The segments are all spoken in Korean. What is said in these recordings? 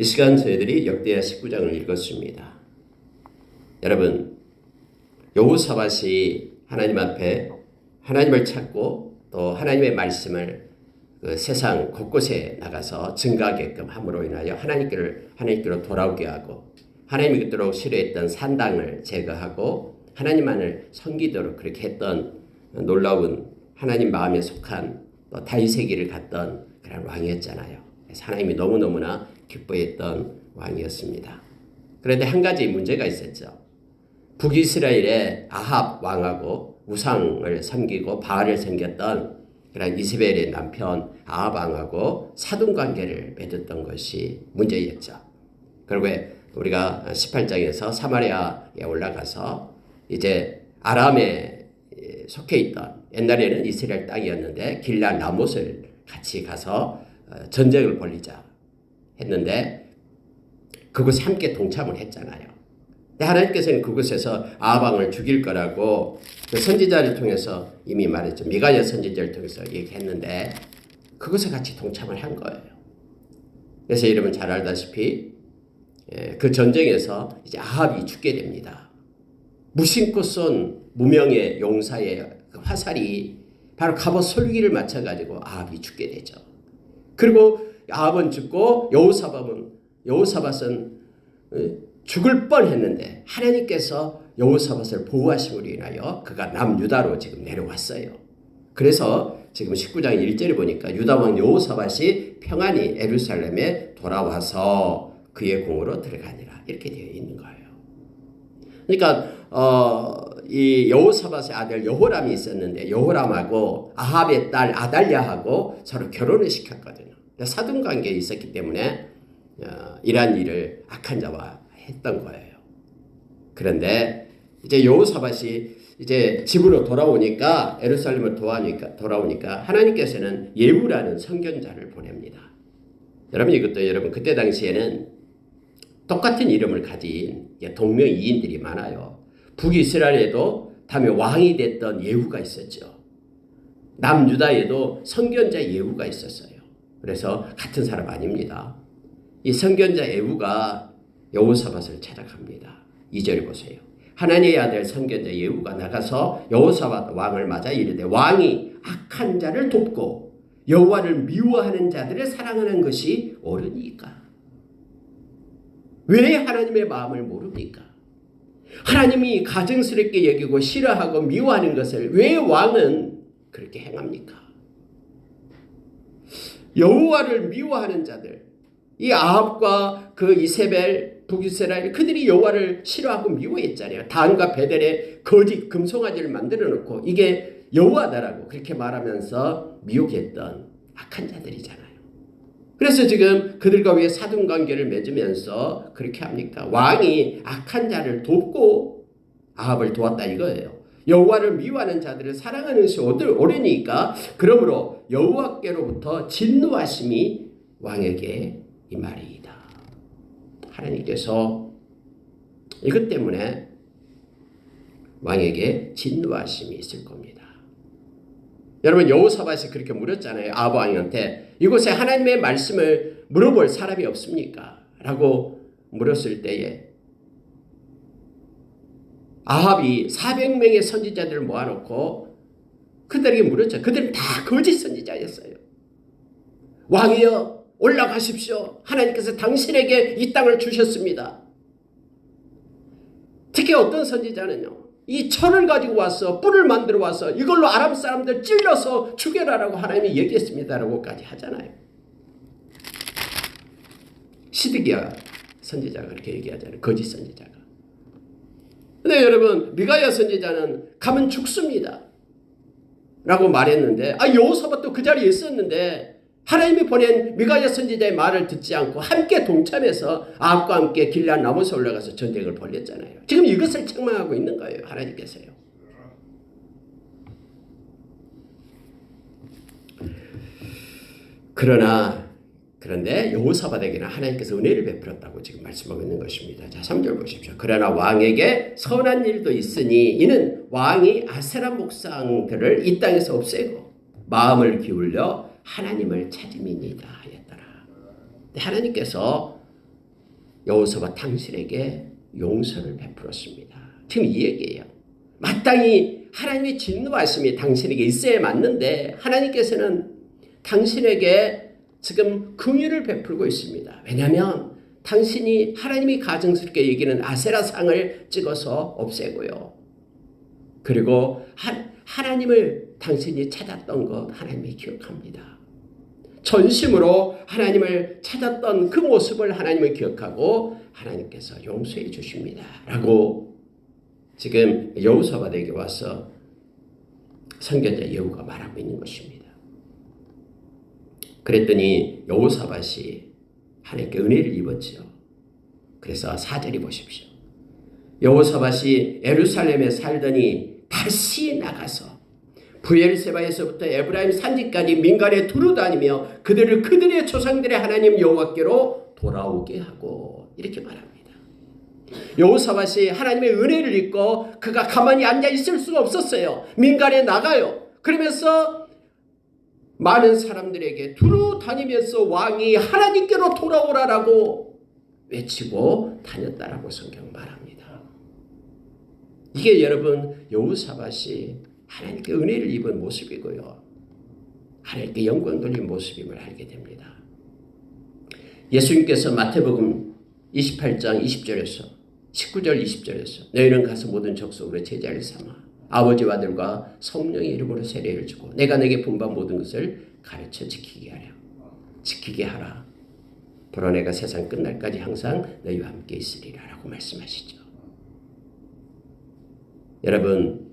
이 시간 저희들이 역대하 19장을 읽었습니다. 여러분 여호사밧이 하나님 앞에 하나님을 찾고 또 하나님의 말씀을 그 세상 곳곳에 나가서 증가하게끔 함으로 인하여 하나님께를 하나님께로 돌아오게 하고 하나님이 그토록 싫어했던 산당을 제거하고 하나님만을 섬기도록 그렇게 했던 놀라운 하나님 마음에 속한 또 다윗의 길을 갔던 그런 왕이었잖아요. 하나님이 너무너무나 기뻐했던 왕이었습니다. 그런데 한 가지 문제가 있었죠. 북이스라엘의 아합 왕하고 우상을 섬기고 바알을 섬겼던 그런 이스벨의 남편 아합 왕하고 사돈 관계를 맺었던 것이 문제였죠. 그리고 우리가 18장에서 사마리아에 올라가서 이제 아람에 속해 있던 옛날에는 이스라엘 땅이었는데 길라 나못을 같이 가서 전쟁을 벌리자 했는데 그곳에 함께 동참을 했잖아요. 하나님께서는 그곳에서 아방을 죽일 거라고 그 선지자를 통해서 이미 말했죠. 미가야 선지자를 통해서 얘기했는데 그것에 같이 동참을 한 거예요. 그래서 여러분 잘 알다시피 그 전쟁에서 이제 아합이 죽게 됩니다. 무심코 쏜 무명의 용사의 그 화살이 바로 갑옷 솔기를 맞춰가지고 아합이 죽게 되죠. 그리고 아합은 죽고 여호사밧은 여호사밧은 죽을 뻔했는데 하나님께서 여호사밧을 보호하심으로 인하여 그가 남유다로 지금 내려왔어요. 그래서 지금 19장 1절에 보니까 유다 왕 여호사밧이 평안히 에루살렘에 돌아와서 그의 공으로 들어가니라 이렇게 되어 있는 거예요. 그러니까 어, 이 여호사밧의 아들 여호람이 있었는데 여호람하고 아합의 딸 아달랴하고 서로 결혼을 시켰거든요. 사돈 관계에 있었기 때문에 어, 이러한 일을 악한 자와 했던 거예요. 그런데 이제 여호사밧이 이제 집으로 돌아오니까 에루살렘을 도와니까 돌아오니까 하나님께서는 예후라는 선견자를 보냅니다. 여러분 이것도 여러분 그때 당시에는 똑같은 이름을 가진 동명이인들이 많아요. 북이스라엘에도 다음에 왕이 됐던 예후가 있었죠. 남유다에도 선견자 예후가 있었어요. 그래서 같은 사람 아닙니다. 이 선견자 예후가 여호사밧을 찾아갑니다. 2절 보세요. 하나님의 아들 선견자 예후가 나가서 여호사밧 왕을 맞아 이르되 왕이 악한 자를 돕고 여호와를 미워하는 자들을 사랑하는 것이 옳으니까 왜 하나님의 마음을 모릅니까? 하나님이 가증스럽게 여기고 싫어하고 미워하는 것을 왜 왕은 그렇게 행합니까? 여호와를 미워하는 자들, 이 아합과 그 이세벨, 북이스라엘 그들이 여호와를 싫어하고 미워했잖아요. 단과 베델의 거짓 금송아지를 만들어 놓고 이게 여호와다라고 그렇게 말하면서 미혹했던 악한 자들이잖아요. 그래서 지금 그들과 왜 사돈 관계를 맺으면서 그렇게 합니까? 왕이 악한 자를 돕고 아합을 도왔다 이거예요. 여호와를 미워하는 자들을 사랑하는 것이 옳으니까 그러므로 여호와께로부터 진노하심이 왕에게 이 말이다. 하나님께서 이것 때문에 왕에게 진노하심이 있을 겁니다. 여러분 여호사밧이 그렇게 물었잖아요. 아합 왕한테 이곳에 하나님의 말씀을 물어볼 사람이 없습니까? 라고 물었을 때에 아합이 400명의 선지자들을 모아놓고 그들에게 물었죠. 그들은 다 거짓 선지자였어요. 왕이여 올라가십시오. 하나님께서 당신에게 이 땅을 주셨습니다. 특히 어떤 선지자는요. 이 철을 가지고 와서 뿔을 만들어 와서 이걸로 아랍 사람들 찔러서 죽여라라고 하나님이 얘기했습니다라고까지 하잖아요. 시드기야 선지자가 그렇게 얘기하잖아요. 거짓 선지자가. 근데 여러분 미가야 선지자는 가면 죽습니다. 라고 말했는데 아 여호사밧도 그 자리에 있었는데 하나님이 보낸 미가야 선지자의 말을 듣지 않고 함께 동참해서 아합과 함께 길란 나무에 올라가서 전쟁을 벌였잖아요. 지금 이것을 책망하고 있는 거예요. 하나님께서요. 그러나 그런데 여호사밧에게는 하나님께서 은혜를 베풀었다고 지금 말씀하고 있는 것입니다. 자, 3절 보십시오. 그러나 왕에게 선한 일도 있으니 이는 왕이 아세라 목상들을 이 땅에서 없애고 마음을 기울여 하나님을 찾음이니다 하였더라. 하나님께서 여호수아가 당신에게 용서를 베풀었습니다. 지금 이 얘기예요. 마땅히 하나님의 진노하심이 당신에게 있어야 맞는데 하나님께서는 당신에게 지금 긍휼을 베풀고 있습니다. 왜냐하면 당신이 하나님이 가증스럽게 여기는 아세라 상을 찍어서 없애고요. 그리고 하, 하나님을 당신이 찾았던 것 하나님이 기억합니다. 전심으로 하나님을 찾았던 그 모습을 하나님을 기억하고 하나님께서 용서해 주십니다. 라고 지금 여우사바에게 와서 선견자 예후가 말하고 있는 것입니다. 그랬더니 여호사밧이 하나님께 은혜를 입었지요. 그래서 사절이 보십시오. 여호사밧이 에루살렘에 살더니 다시 나가서 부엘세바에서부터 에브라임 산지까지 민간에 두루다니며 그들을 그들의 조상들의 하나님 여호와께로 돌아오게 하고 이렇게 말합니다. 여호사밧이 하나님의 은혜를 입고 그가 가만히 앉아 있을 수가 없었어요. 민간에 나가요. 그러면서 많은 사람들에게 두루 다니면서 왕이 하나님께로 돌아오라라고 외치고 다녔다라고 성경 말합니다. 이게 여러분 여호사밧이 하나님께 은혜를 입은 모습이고요. 하나님께 영광 돌린 모습임을 알게 됩니다. 예수님께서 마태복음 28장 20절에서 19절 20절에서 너희는 가서 모든 족속으로 제자를 삼아 아버지와 아들과 성령의 이름으로 세례를 주고 내가 내게 분반 모든 것을 가르쳐 지키게 하려 지키게 하라 보라 내가 세상 끝날까지 항상 너희와 함께 있으리라 라고 말씀하시죠 여러분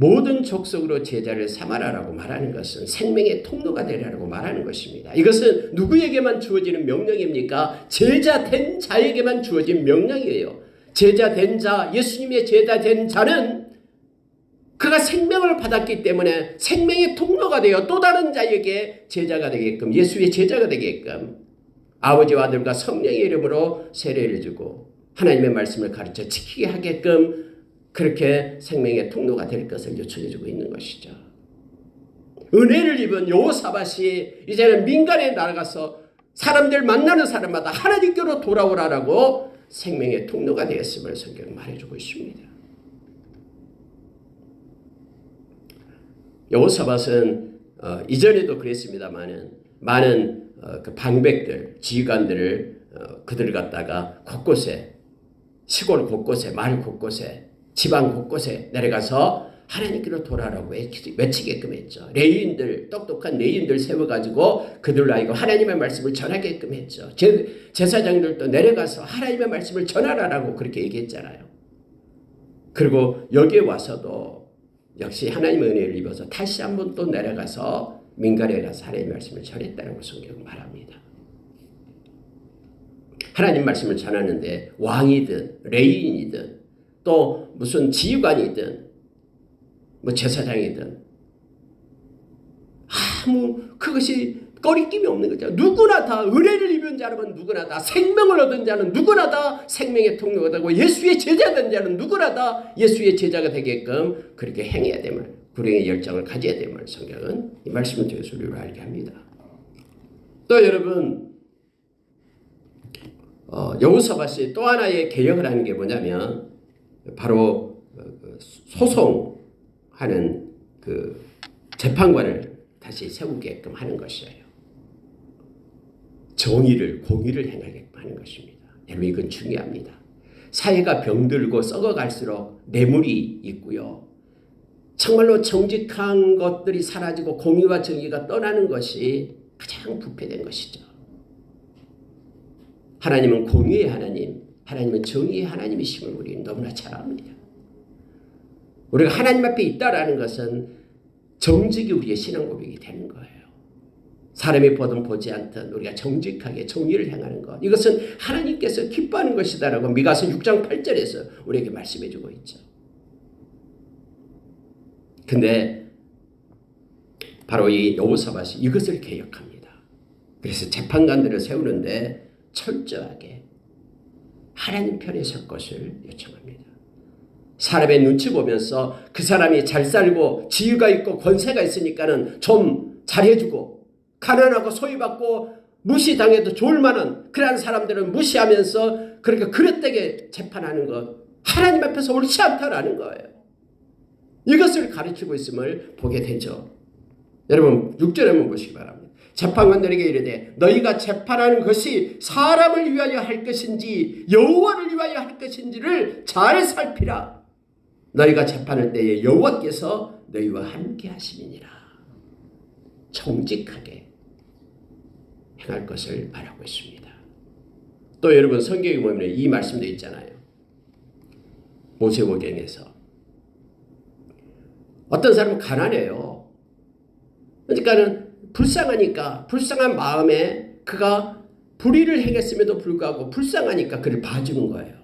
모든 족속으로 제자를 삼아라라고 말하는 것은 생명의 통로가 되라고 말하는 것입니다. 이것은 누구에게만 주어지는 명령입니까? 제자 된 자에게만 주어진 명령이에요. 제자 된 자, 예수님의 제자 된 자는 그가 생명을 받았기 때문에 생명의 통로가 되어 또 다른 자에게 제자가 되게끔 예수의 제자가 되게끔 아버지와 아들과 성령의 이름으로 세례를 주고 하나님의 말씀을 가르쳐 지키게 하게끔 그렇게 생명의 통로가 될 것을 요청해 주고 있는 것이죠. 은혜를 입은 여호사밧이 이제는 민간에 나가서 사람들 만나는 사람마다 하나님께로 돌아오라라고 생명의 통로가 되었음을 성경 말해주고 있습니다. 여호사밧은 어, 이전에도 그랬습니다만은 많은 어, 그 방백들, 지휘관들을 어, 그들을 갖다가 곳곳에 시골 곳곳에 마을 곳곳에 지방 곳곳에 내려가서 하나님께로 돌아라고 외치게끔 했죠. 레인들 똑똑한 레인들 세워가지고 그들로 하여금 하나님의 말씀을 전하게끔 했죠. 제, 제사장들도 내려가서 하나님의 말씀을 전하라라고 그렇게 얘기했잖아요. 그리고 여기에 와서도 역시 하나님의 은혜를 입어서 다시 한 번 또 내려가서 민간에 가서 하나님의 말씀을 전했다고 성경은 말합니다. 하나님 말씀을 전하는데 왕이든 레인이든 또 무슨 지휘관이든 뭐 제사장이든 아무 그것이 꺼리낌이 없는 거죠. 누구나 다 은혜를 입은 자라면 누구나 다 생명을 얻은 자는 누구나 다 생명의 통로가 되고 예수의 제자 된 자는 누구나 다 예수의 제자가 되게끔 그렇게 행해야 됨을 불행의 열정을 가져야 됨을 성경은 이 말씀을 통해서 우리로 알게 합니다. 또 여러분 어, 여호사밧이 또 하나의 개혁을 하는 게 뭐냐면 바로 그 소송하는 그 재판관을 다시 세우게끔 하는 것이에요. 정의를 공의를 행하게끔 하는 것입니다. 여러분 이건 중요합니다. 사회가 병들고 썩어갈수록 뇌물이 있고요. 정말로 정직한 것들이 사라지고 공의와 정의가 떠나는 것이 가장 부패된 것이죠. 하나님은 공의의 하나님, 하나님은 정의의 하나님이심을 우리는 너무나 잘 압니다. 우리가 하나님 앞에 있다라는 것은 정직이 우리의 신앙 고백이 되는 거예요. 사람이 보든 보지 않든 우리가 정직하게 정의를 행하는 것. 이것은 하나님께서 기뻐하는 것이다라고 미가서 6장 8절에서 우리에게 말씀해 주고 있죠. 근데 바로 이 여호사밧이 이것을 개혁합니다. 그래서 재판관들을 세우는데 철저하게 하나님 편에 설 것을 요청합니다. 사람의 눈치 보면서 그 사람이 잘 살고 지위가 있고 권세가 있으니까는 좀 잘해주고 가난하고 소유받고 무시당해도 좋을 만한 그러한 사람들은 무시하면서 그렇게 그릇되게 재판하는 것 하나님 앞에서 옳지 않다라는 거예요. 이것을 가르치고 있음을 보게 되죠. 여러분 6절에 한번 보시기 바랍니다. 재판관들에게 이르되 너희가 재판하는 것이 사람을 위하여 할 것인지 여호와를 위하여 할 것인지를 잘 살피라. 너희가 재판할 때에 여호와께서 너희와 함께 하심이니라. 정직하게 행할 것을 말하고 있습니다. 또 여러분 성경에 보면 이 말씀도 있잖아요. 모세오경에서 어떤 사람은 가난해요. 그러니까는 불쌍하니까 불쌍한 마음에 그가 불의를 행했음에도 불구하고 불쌍하니까 그를 봐주는 거예요.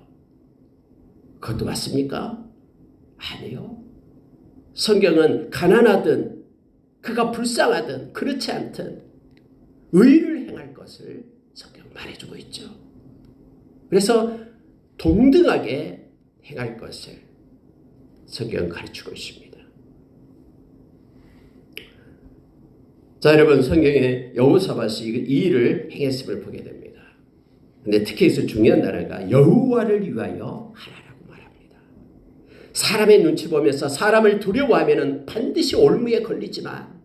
그것도 맞습니까? 아니요. 성경은 가난하든 그가 불쌍하든 그렇지 않든 의를 것을 성경 말해주고 있죠. 그래서 동등하게 행할 것을 성경 가르치고 있습니다. 자, 여러분 성경에 여호사밧이 이 일을 행했음을 보게 됩니다. 근데 특히 여기서 중요한 단어가 여호와를 위하여 하라라고 말합니다. 사람의 눈치 보면서 사람을 두려워하면은 반드시 올무에 걸리지만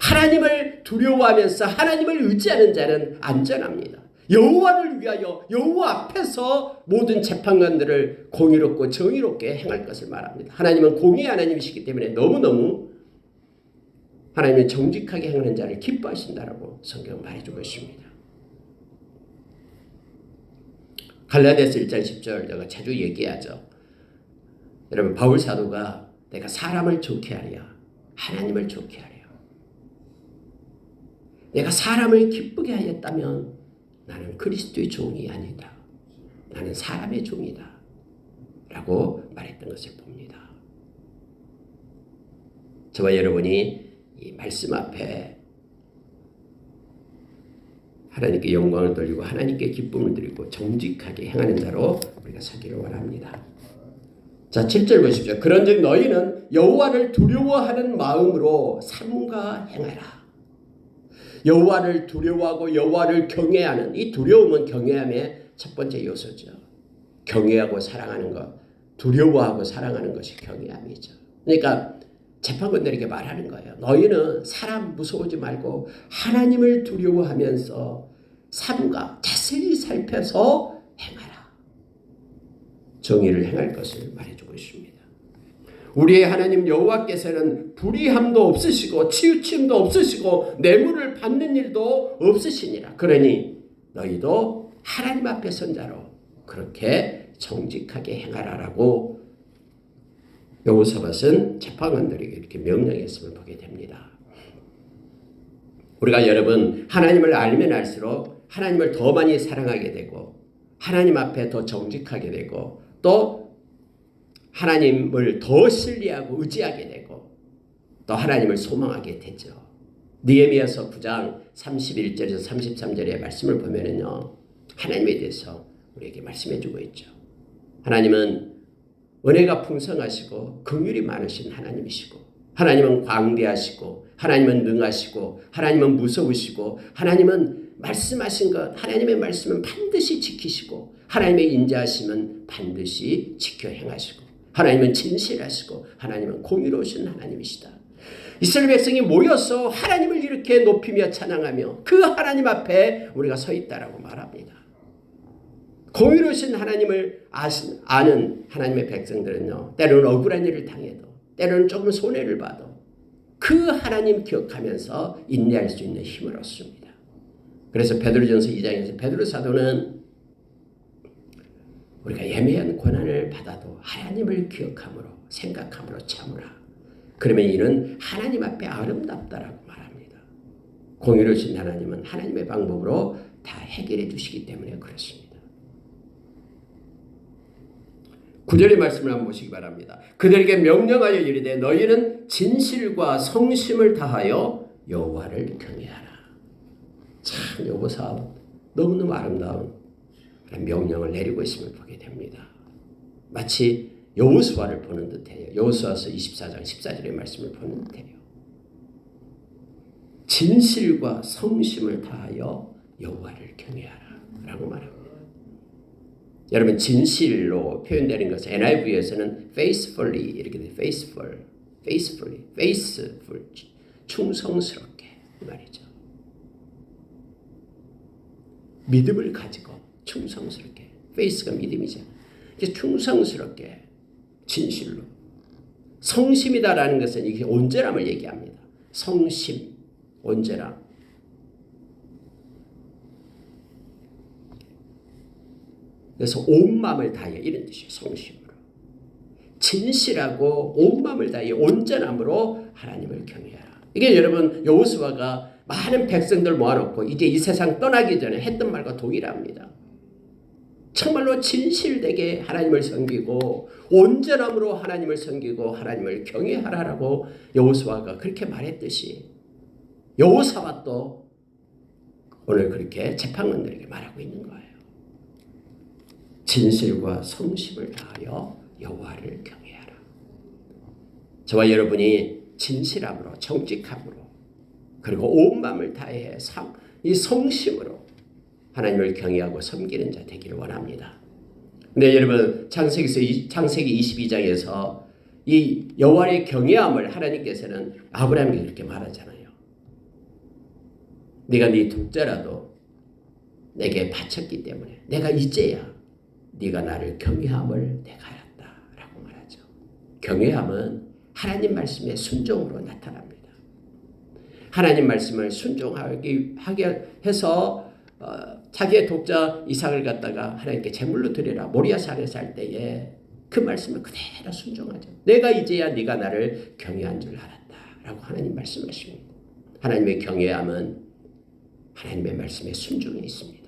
하나님을 두려워하면서 하나님을 의지하는 자는 안전합니다. 여호와를 위하여 여호와 앞에서 모든 재판관들을 공의롭고 정의롭게 행할 것을 말합니다. 하나님은 공의의 하나님이시기 때문에 너무너무 하나님은 정직하게 행하는 자를 기뻐하신다라고 성경은 말해주고 있습니다. 갈라디아서 1장 10절 내가 자주 얘기하죠. 여러분 바울 사도가 내가 사람을 좋게 하려 하나님을 좋게 하려 내가 사람을 기쁘게 하였다면 나는 그리스도의 종이 아니다. 나는 사람의 종이다. 라고 말했던 것을 봅니다. 저와 여러분이 이 말씀 앞에 하나님께 영광을 돌리고 하나님께 기쁨을 드리고 정직하게 행하는 자로 우리가 서기를 원합니다. 자, 7절 보십시오. 그런즉 너희는 여호와를 두려워하는 마음으로 삼가 행하라. 여호와를 두려워하고 여호와를 경외하는 이 두려움은 경외함의 첫 번째 요소죠. 경외하고 사랑하는 것, 두려워하고 사랑하는 것이 경외함이죠. 그러니까 재판관들에게 말하는 거예요. 너희는 사람 무서워하지 말고 하나님을 두려워하면서 삶과 자세히 살펴서 행하라. 정의를 행할 것을 말해주고 있습니다. 우리의 하나님 여호와께서는 불의함도 없으시고 치우침도 없으시고 뇌물을 받는 일도 없으시니라. 그러니 너희도 하나님 앞에 선 자로 그렇게 정직하게 행하라라고 여호사밧은 재판관들에게 이렇게 명령했음을 보게 됩니다. 우리가 여러분 하나님을 알면 알수록 하나님을 더 많이 사랑하게 되고 하나님 앞에 더 정직하게 되고 또 하나님을 더 신뢰하고 의지하게 되고 또 하나님을 소망하게 되죠. 니에미아서 9장 31절에서 33절의 말씀을 보면은요. 하나님에 대해서 우리에게 말씀해 주고 있죠. 하나님은 은혜가 풍성하시고 긍휼이 많으신 하나님이시고 하나님은 광대하시고 하나님은 능하시고 하나님은 무서우시고 하나님은 말씀하신 것 하나님의 말씀은 반드시 지키시고 하나님의 인자하심은 반드시 지켜 행하시고 하나님은 진실하시고 하나님은 공의로우신 하나님이시다. 이스라엘 백성이 모여서 하나님을 이렇게 높이며 찬양하며 그 하나님 앞에 우리가 서 있다라고 말합니다. 공의로우신 하나님을 아는 하나님의 백성들은요, 때로는 억울한 일을 당해도, 때로는 조금 손해를 봐도, 그 하나님 기억하면서 인내할 수 있는 힘을 얻습니다. 그래서 베드로전서 2장에서 베드로 사도는 우리가 예매한 고난을 받아도 하나님을 기억함으로, 생각함으로 참으라. 그러면 이는 하나님 앞에 아름답다라고 말합니다. 공의로우신 하나님은 하나님의 방법으로 다 해결해 주시기 때문에 그렇습니다. 구절의 말씀을 한번 보시기 바랍니다. 그들에게 명령하여 이르되 너희는 진실과 성심을 다하여 여호와를 경외하라. 참 여호사 너무너무 아름다운 명령을 내리고 있음을 보게 됩니다. 마치 여호수아를 보는 듯해요. 여호수아서 24장 14절의 말씀을 보는 듯해요. 진실과 성심을 다하여 여호와를 경외하라라고 말합니다. 여러분 진실로 표현되는 것은 NIV에서는 faithfully 이렇게 돼 faithful, faithfully, faithful 충성스럽게 이 말이죠. 믿음을 가지고 충성스럽게 faith가 믿음이죠. 충성스럽게 진실로 성심이다라는 것은 이게 온전함을 얘기합니다. 성심, 온전함. 그래서 온 마음을 다해 이런 뜻이에요. 성심으로. 진실하고 온 마음을 다해 온전함으로 하나님을 경외하라. 이게 여러분 여호수아가 많은 백성들 모아놓고 이제 이 세상 떠나기 전에 했던 말과 동일합니다. 정말로 진실되게 하나님을 섬기고 온전함으로 하나님을 섬기고 하나님을 경외하라라고 여호수아가 그렇게 말했듯이 여호사밧도 오늘 그렇게 재판관들에게 말하고 있는 거예요. 진실과 성심을 다하여 여호와를 경외하라. 저와 여러분이 진실함으로 정직함으로 그리고 온 마음을 다해 이 성심으로 하나님을 경외하고 섬기는 자 되기를 원합니다. 근데 여러분 창세기서 창세기 22장에서 이 여호와의 경외함을 하나님께서는 아브라함에게 그렇게 말하잖아요. 네가 네 독자라도 내게 바쳤기 때문에 내가 이제야 네가 나를 경외함을 내가 알았다라고 말하죠. 경외함은 하나님 말씀의 순종으로 나타납니다. 하나님 말씀을 순종하게 하게 해서 어, 자기의 독자 이삭을 갖다가 하나님께 제물로 드리라 모리아 산에 살 때에 그 말씀을 그대로 순종하죠. 내가 이제야 네가 나를 경외한 줄 알았다라고 하나님 말씀하십니다. 하나님의 경외함은 하나님의 말씀에 순종이 있습니다.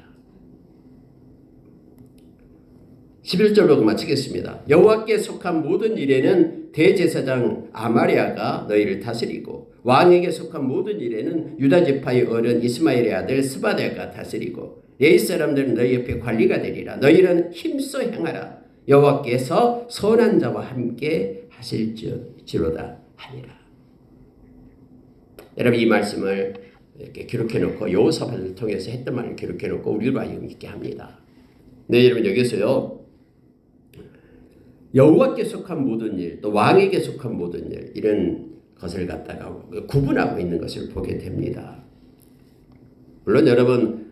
11절 보고 마치겠습니다. 여호와께 속한 모든 일에는 대제사장 아마리아가 너희를 다스리고 왕에게 속한 모든 일에는 유다 지파의 어른 이스마엘의 아들 스바데가 다스리고 레이 사람들은 너희 옆에 관리가 되리라. 너희는 힘써 행하라. 여호와께서 선한 자와 함께 하실지로다 하니라. 여러분 이 말씀을 이렇게 기록해 놓고 여호사밧을 통해서 했던 말을 기록해 놓고 우리로 하여금 있게 합니다. 네 여러분 여기서요. 여호와께 속한 모든 일, 또 왕에게 속한 모든 일 이런 것을 갖다가 구분하고 있는 것을 보게 됩니다. 물론 여러분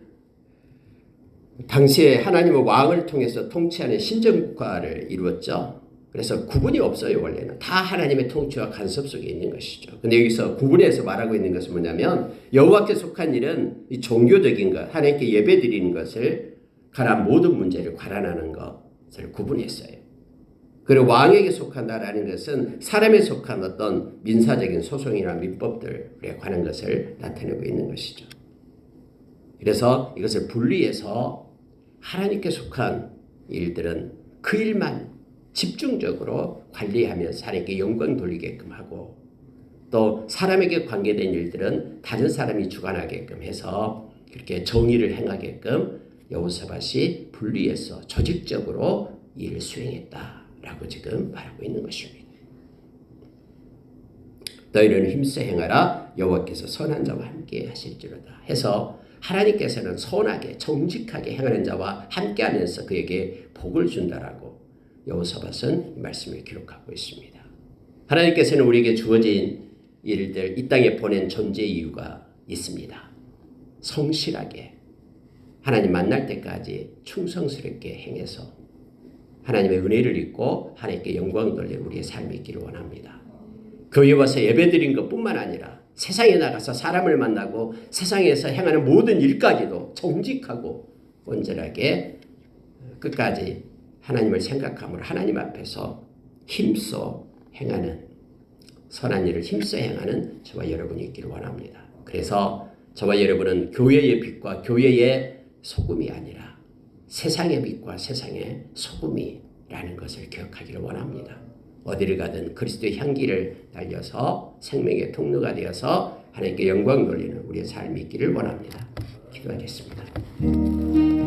당시에 하나님은 왕을 통해서 통치하는 신정국가를 이루었죠. 그래서 구분이 없어요 원래는 다 하나님의 통치와 간섭 속에 있는 것이죠. 근데 여기서 구분해서 말하고 있는 것은 뭐냐면 여호와께 속한 일은 이 종교적인 것, 하나님께 예배드리는 것을 관한 모든 문제를 관한하는 것을 구분했어요. 그리고 왕에게 속한다라는 것은 사람에 속한 어떤 민사적인 소송이나 민법들에 관한 것을 나타내고 있는 것이죠. 그래서 이것을 분리해서 하나님께 속한 일들은 그 일만 집중적으로 관리하면서 하나님께 영광 돌리게끔 하고 또 사람에게 관계된 일들은 다른 사람이 주관하게끔 해서 그렇게 정의를 행하게끔 여호사밧이 분리해서 조직적으로 일을 수행했다. 라고 지금 말하고 있는 것입니다. 너희는 힘써 행하라 여호와께서 선한 자와 함께 하실지로다 해서 하나님께서는 선하게 정직하게 행하는 자와 함께 하면서 그에게 복을 준다라고 여호사밧은 말씀을 기록하고 있습니다. 하나님께서는 우리에게 주어진 일들 이 땅에 보낸 존재 이유가 있습니다. 성실하게 하나님 만날 때까지 충성스럽게 행해서 하나님의 은혜를 입고 하나님께 영광 돌려 우리의 삶이 있기를 원합니다. 교회 와서 예배드린 것뿐만 아니라 세상에 나가서 사람을 만나고 세상에서 행하는 모든 일까지도 정직하고 온전하게 끝까지 하나님을 생각함으로 하나님 앞에서 힘써 행하는 선한 일을 힘써 행하는 저와 여러분이 있기를 원합니다. 그래서 저와 여러분은 교회의 빛과 교회의 소금이 아니라 세상의 빛과 세상의 소금이라는 것을 기억하기를 원합니다. 어디를 가든 그리스도의 향기를 날려서 생명의 통로가 되어서 하나님께 영광 돌리는 우리의 삶이 있기를 원합니다. 기도하겠습니다.